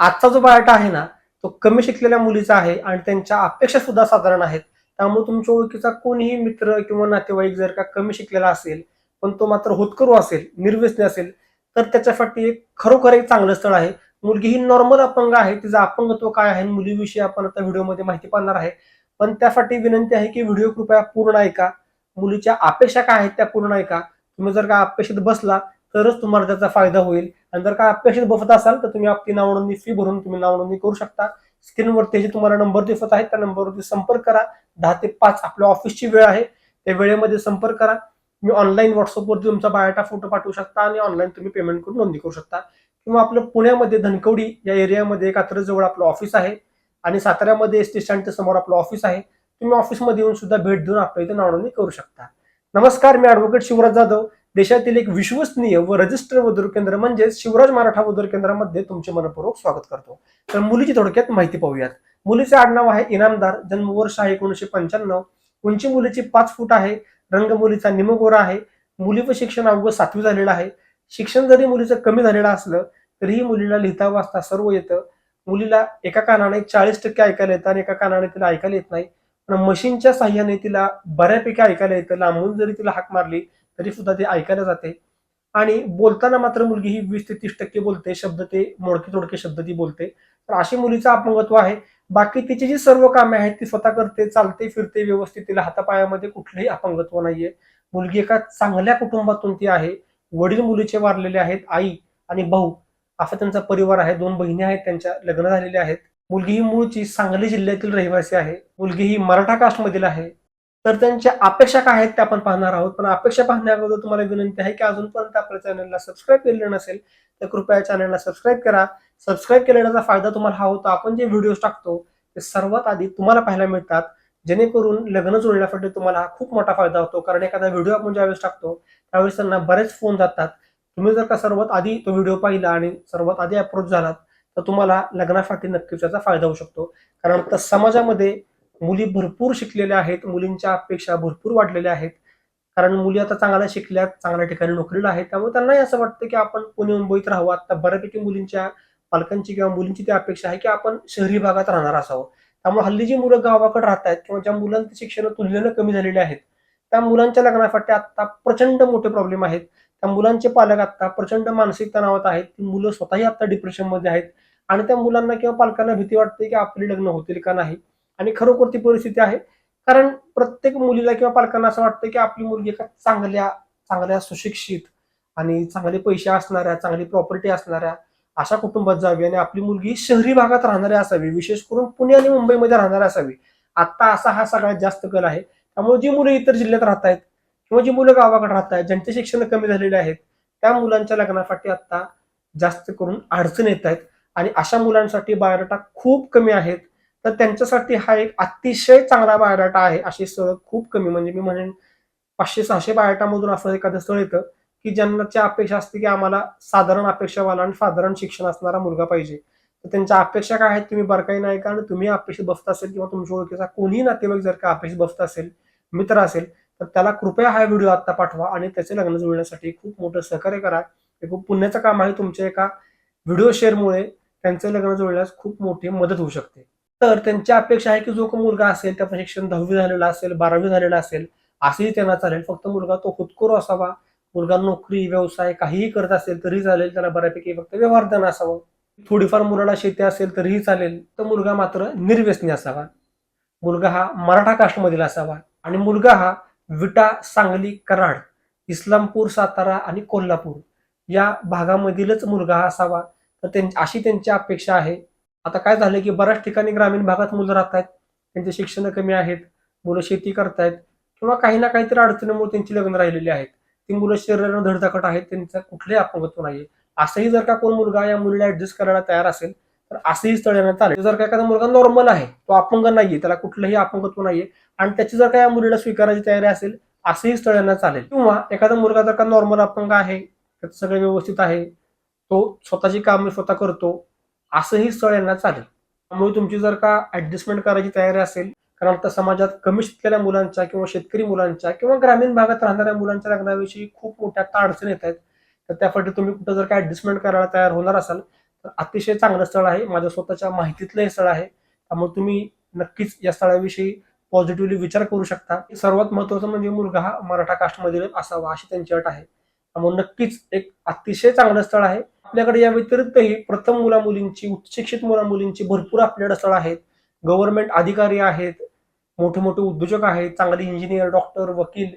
आजचा जो बायोटा आहे ना तो कमी शिकलेल्या मुलीचा आहे आणि त्यांच्या अपेक्षा सुद्धा साधारण आहेत. त्यामुळे तुमच्या ओळखीचा कोणीही मित्र किंवा नातेवाईक जर का कमी शिकलेला असेल पण तो मात्र होतकरू असेल निर्व्यसनी असेल तर त्याच्यासाठी एक खरोखर एक चांगलं स्थळ आहे. मुलगी ही नॉर्मल अपंग आहे तिचं अपंगत्व काय आहे मुलीविषयी आपण आता व्हिडिओमध्ये माहिती पाहणार आहे. पण त्यासाठी विनंती आहे की व्हिडिओ कृपया पूर्ण ऐका. मुलीच्या अपेक्षा काय आहेत त्या पूर्ण ऐका. तुम्ही जर का अपेक्षित बसला तरच तुम्हाला त्याचा फायदा होईल. आणि जर का अपेक्षित बसत असाल तर तुम्ही आपली नावनोंदणी फी भरून तुम्ही नावनोंदणी करू शकता. स्क्रीनवरती जे तुम्हाला नंबर दिसत आहेत त्या नंबरवरती संपर्क करा. दहा ते पाच आपल्या ऑफिसची वेळ आहे त्या वेळेमध्ये संपर्क करा. तुम्ही ऑनलाईन व्हॉट्सअपवरती तुमचा बायोटा फोटो पाठवू शकता आणि ऑनलाईन तुम्ही पेमेंट करून नोंदणी करू शकता. किंवा आपलं पुण्यामध्ये धनकवडी या एरियामध्ये कात्र जवळ आपलं ऑफिस आहे आणि साताऱ्यामध्ये एस टी स्टँडच्या समोर आपलं ऑफिस आहे. तुम्ही ऑफिसमध्ये येऊन सुद्धा भेट देऊन आपल्या इथे नाव नोंदणी करू शकता. नमस्कार मी ऍडव्होकेट शिवराज जाधव. देशातील एक विश्वसनीय व रजिस्टर वधूर केंद्र म्हणजेच शिवराज मराठा वधूर केंद्रामध्ये तुमचे मनपूर्वक स्वागत करतो. तर मुलीची थोडक्यात माहिती पाहूयात. मुलीचे आडनाव आहे इनामदार जन्मवर्ष आहे एकोणीशे पंच्याण्णव. उंची मुलीची पाच फूट आहे रंग मुलीचा निमगोरा आहे मुलीचं शिक्षण अवघं सातवी झालेलं आहे. शिक्षण जरी मुलीचं कमी झालेलं असलं तरीही मुलीला लिहिता वाचता सर्व येतं. मुलीला एका कानाने चाळीस टक्के ऐकायला येतं आणि एका कानाने तिला ऐकायला येत नाही. पण मशीनच्या साह्याने तिला बऱ्यापैकी ऐकायला येतं. लांबून जरी तिला हाक मारली तरी सुद्धा ते ऐकायला जाते. आणि बोलताना मात्र मुलगी ही वीस ते तीस टक्के बोलते शब्द ते मोडके तोडके शब्द ती बोलते. तर अशी मुलीचं अपंगत्व आहे. बाकी तिची जी सर्व कामे आहेत ती स्वतः करते चालते फिरते व्यवस्थित तिला हातापायामध्ये कुठलंही अपंगत्व नाहीये. मुलगी एका चांगल्या कुटुंबातून ती आहे. वडील मुलीचे वारलेले आहेत आई आणि भाऊ असा त्यांचा परिवार आहे. दोन बहिणी आहेत त्यांच्या लग्न झालेल्या आहेत. मुलगी ही मूळची सांगली जिल्ह्यातील रहिवासी आहे. मुलगी ही मराठा कास्टमधील आहे. तर त्यांच्या अपेक्षा काय आहेत त्या आपण पाहणार आहोत. पण अपेक्षा पाहण्याअगोदर तुम्हाला विनंती आहे की अजूनपर्यंत आपल्या चॅनलला सबस्क्राईब केलेलं नसेल तर कृपया चॅनलला सबस्क्राईब करा. सबस्क्राईब केल्याचा फायदा तुम्हाला हा होतो आपण जे व्हिडिओज टाकतो ते सर्वात आधी तुम्हाला पाहायला मिळतात. जेणेकरून लग्न जुळण्यासाठी तुम्हाला हा खूप मोठा फायदा होतो. कारण एखादा व्हिडिओ आपण ज्यावेळेस टाकतो त्यावेळेस त्यांना बरेच फोन जातात. तुम्ही जर का सर्वात आधी तो व्हिडिओ पाहिला आणि सर्वात आधी अप्रोच झालात तर तुम्हाला लग्नासाठी नक्कीच त्याचा फायदा होऊ शकतो. कारण आता समाजामध्ये मुली भरपूर शिकलेल्या आहेत मुलींच्या अपेक्षा भरपूर वाढलेल्या आहेत. कारण मुली आता चांगल्या शिकल्यात चांगल्या ठिकाणी नोकरीला आहेत. त्यामुळे त्यांनाही असं वाटतं की आपण पुणे मुंबईत राहावं. आता बऱ्यापैकी मुलींच्या पालकांची किंवा मुलींची ती अपेक्षा आहे की आपण शहरी भागात राहणार असावं. त्यामुळे हल्ली जी मुलं गावाकडे राहत आहेत किंवा ज्या मुलांचं शिक्षण तुलनेनं कमी झालेले आहेत त्या मुलांच्या लग्नासाठी आता प्रचंड मोठे प्रॉब्लेम आहेत. त्या मुलांचे पालक आता प्रचंड मानसिक तणावात आहेत. ती मुलं स्वतःही आता डिप्रेशनमध्ये आहेत. आणि त्या मुलांना किंवा पालकांना भीती वाटते की आपली लग्न होतील का नाही. आणि खरोखर ती परिस्थिती आहे. कारण प्रत्येक मुलीला किंवा पालकांना असं वाटतं की आपली मुलगी एका चांगल्या चांगल्या सुशिक्षित आणि चांगले पैसे असणाऱ्या चांगली प्रॉपर्टी असणाऱ्या अशा कुटुंबात जावी आणि आपली मुलगी शहरी भागात राहणारी असावी. विशेष करून पुणे आणि मुंबईमध्ये राहणारी असावी. आता असा हा सगळ्यात जास्त कल आहे. त्यामुळे जी मुलं इतर जिल्ह्यात राहत आहेत किंवा जी मुलं गावाकडे राहत आहेत ज्यांचे शिक्षण कमी झालेले आहेत त्या मुलांच्या लग्नासाठी आता जास्त करून अडचण येत आहेत. आणि अशा मुलांसाठी बायोडाटा खूप कमी आहेत. तर त्यांच्यासाठी हा एक अतिशय चांगला बायोडाटा आहे अशी स्थळ खूप कमी. म्हणजे मी म्हणेन पाचशे सहाशे बायोडाटामधून असं एखादं स्थळ येतं की ज्यांनाच्या अपेक्षा असते की आम्हाला साधारण अपेक्षावाला आणि साधारण शिक्षण असणारा मुलगा पाहिजे. तर त्यांच्या अपेक्षा काय आहेत तुम्ही बरकाई नाही कारण तुम्ही अपेक्षित बसत असेल किंवा तुमच्या ओळखीचा कोणीही नातेवाईक जर का अपेक्षित बसत असेल मित्र असेल तर त्याला कृपया हा व्हिडिओ आता पाठवा आणि त्याचे लग्न जुळण्यासाठी खूप मोठं सहकार्य करा. हे खूप पुण्याचं काम आहे तुमच्या एका व्हिडिओ शेअरमुळे त्यांचे लग्न जुळण्यास खूप मोठी मदत होऊ शकते. तर त्यांची अपेक्षा आहे की जो का मुलगा असेल त्याचं शिक्षण दहावी झालेला असेल बारावी झालेला असेल असंही त्यांना चालेल. फक्त मुलगा तो खुदकोर असावा. मुलगा नोकरी व्यवसाय काहीही करत असेल तरी चालेल. त्याला बऱ्यापैकी फक्त व्यवहारदान असावं. थोडीफार मुलाला शेती असेल तरीही चालेल. तर मुलगा मात्र निर्व्यसनी असावा. मुलगा हा मराठा कास्टमधील असावा. आणि मुलगा हा विटा सांगली कराड इस्लामपूर सातारा आणि कोल्हापूर या भागामधीलच मुलगा हा असावा. तर त्यां- अशी त्यांची अपेक्षा आहे. आता काय झालं की बऱ्याच ठिकाणी ग्रामीण भागात मुलं राहत आहेत त्यांचे शिक्षण कमी आहेत मुलं शेती करतायत किंवा काही ना काहीतरी अडचणीमुळे त्यांची लग्न राहिलेली आहेत. ती मुलं शरीरानं धडधाकट आहेत त्यांचा कुठलंही अपंगत्व नाहीये. असंही जर का कोण मुलगा या मुलीला ऍडजस्ट करायला तयार असेल तर असंही स्थळ येण्यात आले जर का एखादा मुलगा नॉर्मल आहे तो अपंग नाहीये त्याला कुठलंही अपंगत्व नाहीये आणि त्याची जर का या मुलीला स्वीकारायची तयारी असेल असंही स्थळ चालेल. किंवा एखादा मुलगा जर का नॉर्मल अपंग आहे त्याचं सगळं व्यवस्थित आहे तो स्वतःची कामे स्वतः करतो असंही स्थळ यांना चालेल. त्यामुळे तुमची जर का ऍडजस्टमेंट करायची तयारी असेल कारण आता समाजात कमी शिकलेल्या मुलांच्या किंवा शेतकरी मुलांच्या किंवा ग्रामीण भागात राहणाऱ्या मुलांच्या लग्नाविषयी खूप मोठ्या आता अडचणी येत आहेत. तर त्यासाठी तुम्ही कुठं जर का ऍडजस्टमेंट करायला तयार होणार असाल तर अतिशय चांगलं स्थळ आहे. माझ्या स्वतःच्या माहितीतलं हे स्थळ आहे. त्यामुळे तुम्ही नक्कीच या स्थळाविषयी पॉझिटिव्हली विचार करू शकता. सर्वात महत्वाचं म्हणजे मुलगा हा मराठा कास्टमधील असावा अशी त्यांची अट आहे. त्यामुळे नक्कीच एक अतिशय चांगलं स्थळ आहे. आपल्याकडे या व्यतिरिक्तही प्रथम मुला मुलींची उच्चशिक्षित मुला मुलींची भरपूर आपल्याकडे स्थळ आहेत. गव्हर्नमेंट अधिकारी आहेत मोठे मोठे उद्योजक आहेत चांगले इंजिनियर डॉक्टर वकील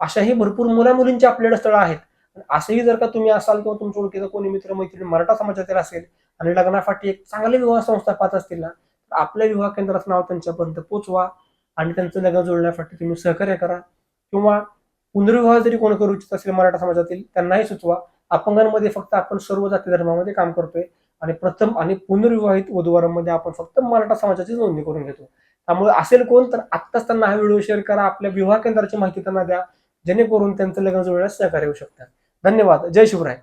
अशाही भरपूर मुला मुलींची आपल्याकडे स्थळं आहेत. असंही जर का तुम्ही असाल किंवा तुमच्या ओळखीचा कोणी मित्र मैत्रिणी मराठा समाजातील असेल आणि लग्नासाठी एक चांगले विवाह संस्था पाहत असतील ना तर आपल्या विवाह केंद्राचं नाव त्यांच्यापर्यंत पोचवा आणि त्यांचं लग्न जोडण्यासाठी तुम्ही सहकार्य करा किंवा पुनर्विवाह जरी कोण करू इच्छित असेल मराठा समाजातील त्यांनाही सुचवा. अपंगांमध्ये फक्त आपण सर्व जाती धर्मामध्ये काम करतोय आणि प्रथम आणि पुनर्विवाहित वधूवरांमध्ये आपण फक्त मराठा समाजाची नोंदणी करून घेतो. त्यामुळे असेल कोण तर आत्ताच त्यांना हा व्हिडिओ शेअर करा आपल्या विवाह केंद्राची माहिती त्यांना द्या जेणेकरून त्यांचं लग्न जुळण्यास सहकार्य होऊ शकतात धन्यवाद. जय शिवराय.